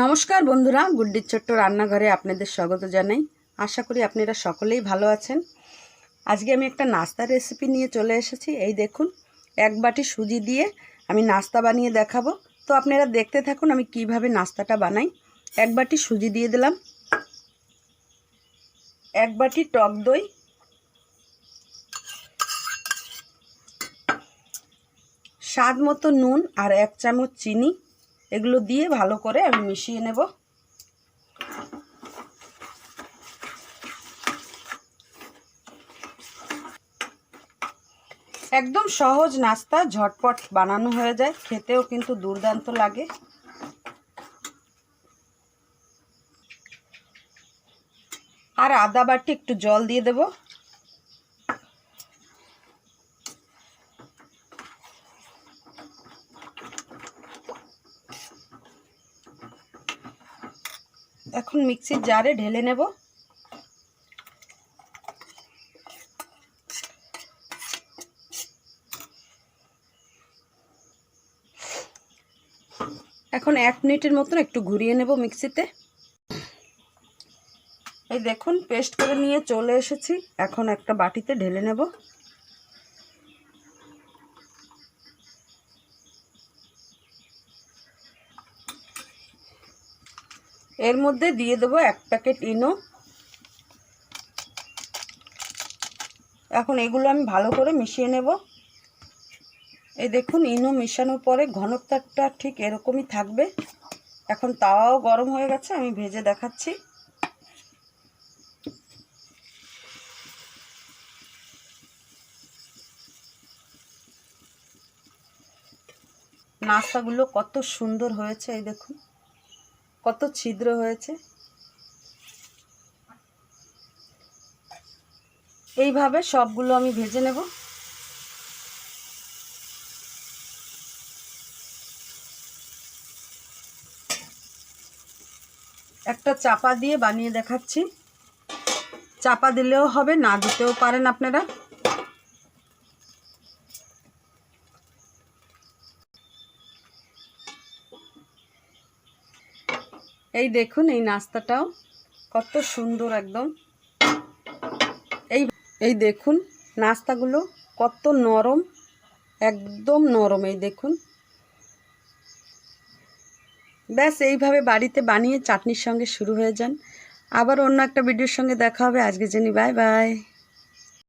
নমস্কার বন্ধুরা, গুড্ডির ছোট্ট রান্নাঘরে আপনাদের স্বাগত জানাই। আশা করি আপনারা সকলেই ভালো আছেন। আজকে আমি একটা নাস্তার রেসিপি নিয়ে চলে এসেছি। এই দেখুন, এক বাটি সুজি দিয়ে আমি নাস্তা বানিয়ে দেখাবো। তো আপনারা দেখতে থাকুন আমি কীভাবে নাস্তাটা বানাই। এক বাটি সুজি দিয়ে দিলাম। এক বাটি টক দই। স্বাদ মতো নুন আর এক চামচ চিনি। এগুলো দিয়ে ভালো করে আমি মিশিয়ে নেব। একদম সহজ নাস্তা, ঝটপট বানানো হয়ে যায়। খেতেও কিন্তু দুর্দান্ত লাগে। আর আদা বাটি একটু জল দিয়ে দেবো। এখন মিক্সির জারে ঢেলে নেব। এখন এক মিনিটের মতন একটু ঘুরিয়ে নেব মিক্সিতে। এই দেখুন, পেস্ট করে নিয়ে চলে এসেছি। এখন একটা বাটিতে ঢেলে নেব। এর মধ্যে দিয়ে দেবো এক প্যাকেট ইনো। এখন এগুলো আমি ভালো করে মিশিয়ে নেব। এই দেখুন, ইনো মিশানোর পরে ঘনত্বটা ঠিক এরকমই থাকবে। এখন তাওয়াও গরম হয়ে গেছে, আমি ভেজে দেখাচ্ছি। নাস্তাগুলো কত সুন্দর হয়েছে, এই দেখুন। কত ছিদ্র হয়েছে? এইভাবে সবগুলো আমি ভেজে নেব। একটা চাপা দিয়ে বানিয়ে দেখাচ্ছি। চাপা দিলেও হবে, না দিতেও পারেন আপনারা। এই দেখুন, এই নাস্তাটাও কত সুন্দর একদম। এই এই দেখুন, নাস্তাগুলো কত নরম, একদম নরম, এই দেখুন। ব্যাস, এইভাবে বাড়িতে বানিয়ে চাটনির সঙ্গে শুরু হয়ে যান। আবার অন্য একটা ভিডিওর সঙ্গে দেখা হবে। আজকে জানি বাই বাই।